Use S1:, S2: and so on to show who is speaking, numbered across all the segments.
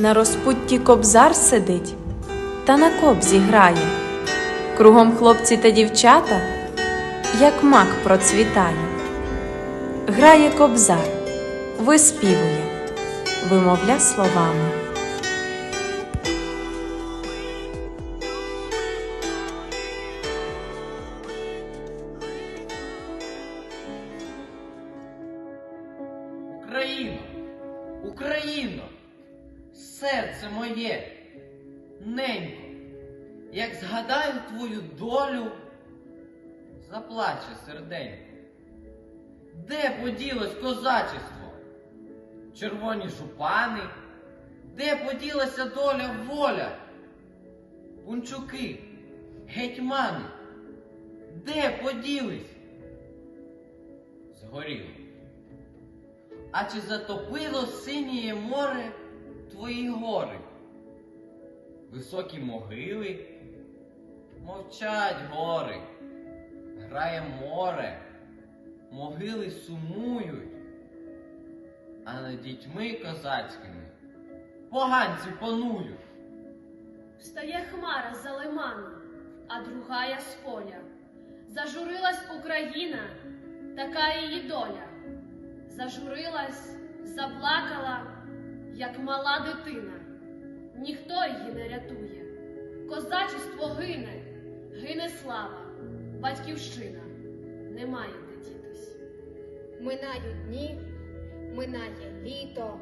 S1: На розпутті кобзар сидить та на кобзі грає. Кругом хлопці та дівчата, як мак процвітає. Грає кобзар, виспівує, вимовля словами.
S2: Серце моє, ненько, як згадаю твою долю, заплаче серденько. Де поділось козачество? Червоні жупани, де поділася доля воля? Пунчуки, гетьмани, де поділись? Згоріло. А чи затопило синє море твої гори? Високі могили, мовчать гори, грає море, могили сумують, а над дітьми козацькими поганці панують.
S3: Встає хмара за лиману, а другая з поля. Зажурилась Україна, така її доля. Зажурилась, заплакала, як мала дитина. Ніхто її не рятує. Козачество гине, гине слава, батьківщина. Немає де дітись.
S4: Минають дні, минає літо,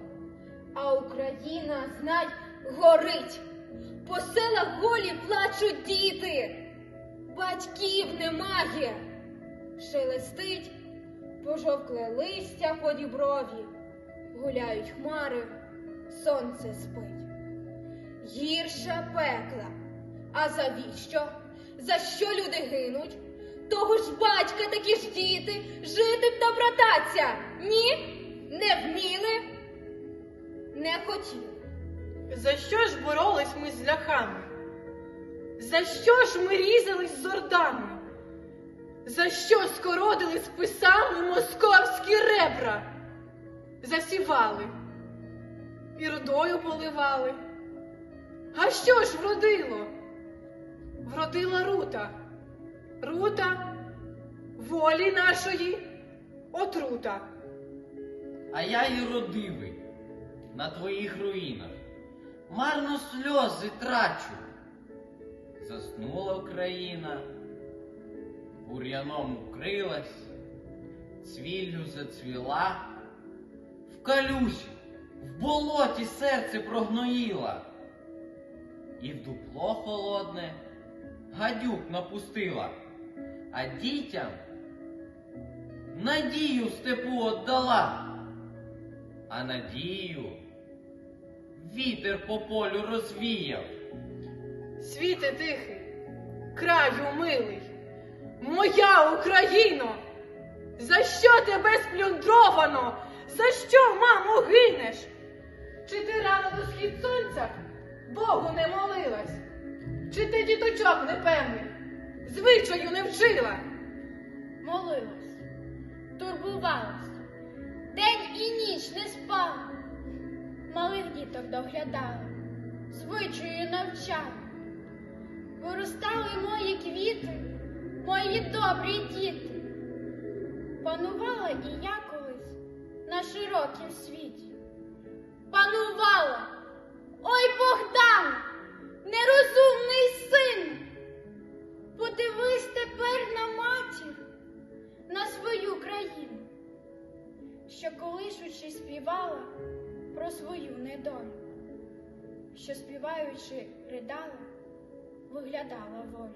S4: а Україна, знай, горить. По селах голі плачуть діти, батьків немає. Шелестить пожовкле листя по діброві, гуляють хмари, сонце спить. Гірше пекла. А завіщо? За що люди гинуть? Того ж батька такі ж діти, жити б та брататься. Ні? Не вміли, не хотіли.
S5: За що ж боролись ми з ляхами? За що ж ми різались з ордами? За що скородили списами московські ребра? Засівали і родою поливали. А що ж вродило? Вродила рута, рута волі нашої отрута.
S2: А я й родивий на твоїх руїнах, марно сльози трачу. Заснула Україна, бур'яном укрилась, цвіллю зацвіла, в калюжі, в болоті серце прогноїла, і в дупло холодне гадюк напустила, а дітям надію степу отдала, а надію вітер по полю розвіяв.
S5: Світе тихий, краю милий, моя Україно, за що тебе сплюндровано? За що, мамо, гинеш? Чи ти рано до схід сонця Богу не молилась? Чи ти діточок непевних, звичаю не вчила?
S4: Молилась, турбувалась, день і ніч не спала, малих діток доглядала, звичаю навчала. Виростали мої квіти, мої добрі діти. Панувала і я на широкім світі. Панувала, ой Богдан, нерозумний син. Подивись тепер на матір, на свою країну, що колишучи співала про свою недолю, що співаючи ридала, виглядала волю.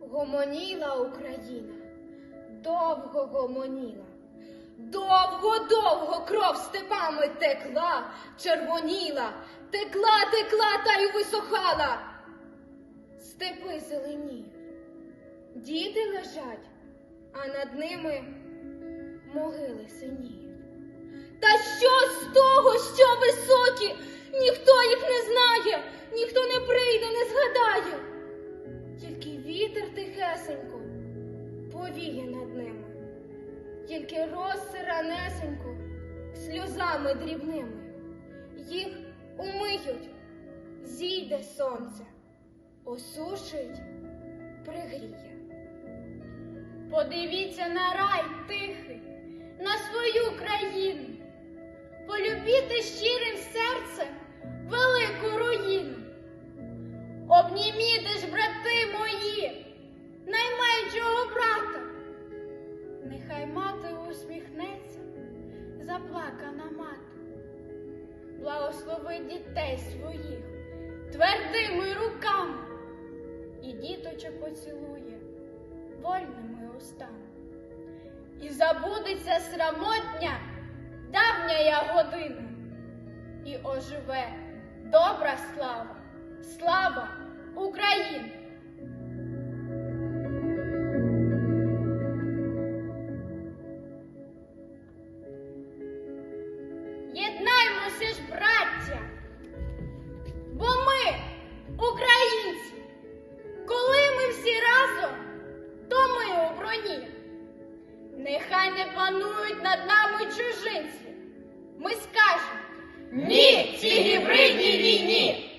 S4: Гомоніла Україна, довго гомоніла. Довго-довго кров степами текла, червоніла, текла, текла та й висохала. Степи зеленіють, діти лежать, а над ними могили синіють. Та що з того, що високі, ніхто їх не знає, ніхто не прийде, не згадає. Тільки вітер тихесенько повіє тільки роси ранесенько сльозами дрібними. Їх умиють, зійде сонце, осушить, пригріє.
S3: Подивіться на рай тихий, на свою країну, полюбіти щирим серцем велику руїну. Обніміте заплакана мати. Благослови дітей своїх твердими руками і діточок поцілує вольними устами. І забудеться срамотня давняя година, і оживе добра слава, слава України! Не панують над нами чужинці. Ми скажемо
S2: Ні, цій гібридній війні!